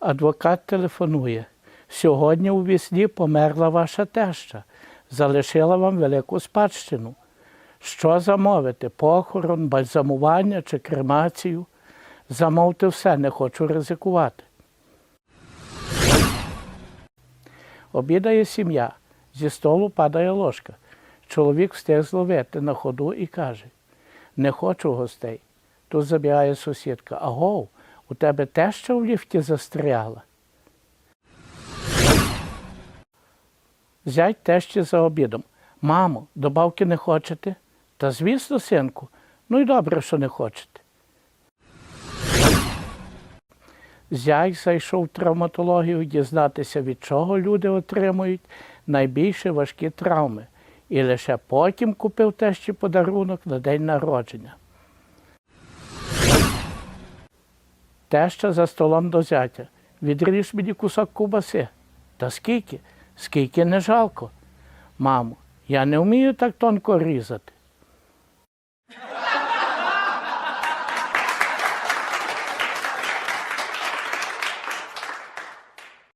Адвокат телефонує. Сьогодні у вісні померла ваша теща, залишила вам велику спадщину. Що замовити? Похорон, бальзамування чи кремацію? Замовте все, не хочу ризикувати. Обідає сім'я. Зі столу падає ложка. Чоловік встиг зловити на ходу і каже: Не хочу гостей. Тут забігає сусідка. Агов, у тебе теща в ліфті застряла. Зять тещі за обідом. Мамо, добавки не хочете? Та звісно, синку. Ну й добре, що не хочете. Зять зайшов в травматологію дізнатися, від чого люди отримують найбільше важкі травми, і лише потім купив тещі подарунок на день народження. Теща за столом до зятя. Відріж мені кусок кубаси. Та скільки? Скільки не жалко. Мамо, я не вмію так тонко різати.